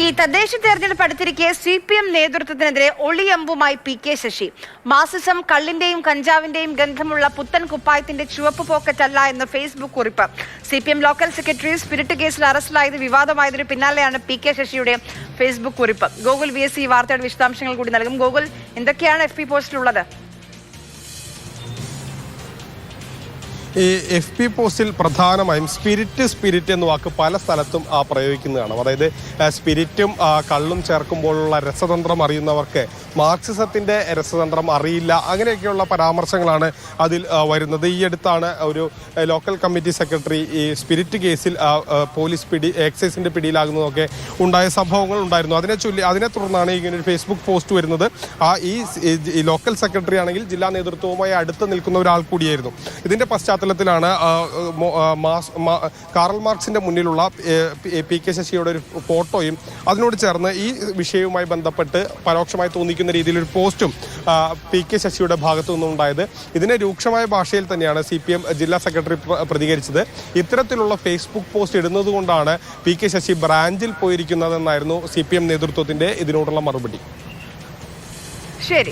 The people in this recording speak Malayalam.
ഈ തദ്ദേശ തെരഞ്ഞെടുപ്പ് അടുത്തിരിക്കെ സി പി എം നേതൃത്വത്തിനെതിരെ ഒളിയമ്പുമായി പി കെ ശശി. മാസിസം കള്ളിന്റെയും കഞ്ചാവിന്റെയും ഗന്ധമുള്ള പുത്തൻ കുപ്പായത്തിന്റെ ചുവപ്പ് പോക്കറ്റ് അല്ല എന്ന് ഫേസ്ബുക്ക് കുറിപ്പ്. C P M local secretary spirit കേസിൽ അറസ്റ്റിലായത് വിവാദമായതിനു പിന്നാലെയാണ് പി കെ ശശിയുടെ ഫേസ്ബുക്ക് കുറിപ്പ്. ഗോകുൽ വി എസ് സി വാർത്തയുടെ വിശദാംശങ്ങൾ കൂടി നൽകും. ഗോകുൽ എന്തൊക്കെയാണ് എഫ് പി പോസ്റ്റിലുള്ളത്? ഈ എഫ് പി പോസ്റ്റിൽ പ്രധാനമായും സ്പിരിറ്റ് സ്പിരിറ്റ് എന്ന വാക്ക് പല സ്ഥലത്തും പ്രയോഗിക്കുന്നതാണ്. അതായത് സ്പിരിറ്റും കള്ളും ചേർക്കുമ്പോഴുള്ള രസതന്ത്രം അറിയുന്നവർക്ക് മാർക്സിസത്തിന്റെ രസതന്ത്രം അറിയില്ല. അങ്ങനെയൊക്കെയുള്ള പരാമർശങ്ങളാണ് അതിൽ വരുന്നത്. ഈ അടുത്താണ് ഒരു ലോക്കൽ കമ്മിറ്റി സെക്രട്ടറി ഈ സ്പിരിറ്റ് കേസിൽ പോലീസ് പിടി എക്സൈസിന്റെ പിടിയിലാകുന്നതൊക്കെ ഉണ്ടായ സംഭവങ്ങൾ ഉണ്ടായിരുന്നു. അതിനെ ചൊല്ലി അതിനെ തുടർന്നാണ് ഇങ്ങനെ ഒരു ഫേസ്ബുക്ക് പോസ്റ്റ് വരുന്നത്. ആ ഈ ലോക്കൽ സെക്രട്ടറി ആണെങ്കിൽ ജില്ലാ നേതൃത്വവുമായി അടുത്ത് നിൽക്കുന്ന ഒരാൾ കൂടിയായിരുന്നു. ഇതിന്റെ പശ്ചാത്തലത്തിലാണ് കാറൽ മാർക്സിന്റെ മുന്നിലുള്ള പി- കെ ശശിയുടെ ഒരു ഫോട്ടോയും അതിനോട് ചേർന്ന് ഈ വിഷയവുമായി ബന്ധപ്പെട്ട് പരോക്ഷമായി തോന്നിക്കുന്ന രീതിയിൽ ഒരു പോസ്റ്റും പി കെ ശശിയുടെ ഭാഗത്തു നിന്നുണ്ടായത് ഇതിനെ രൂക്ഷമായ ഭാഷയിൽ തന്നെയാണ് സി പി എം ജില്ലാ സെക്രട്ടറി പ്രതികരിച്ചത്. ഇത്തരത്തിലുള്ള ഫേസ്ബുക്ക് പോസ്റ്റ് ഇടുന്നത് കൊണ്ടാണ് പി കെ ശശി ബ്രാഞ്ചിൽ പോയിരിക്കുന്നതെന്നായിരുന്നു സി പി എം നേതൃത്വത്തിന്റെ ഇതിനോടുള്ള മറുപടി.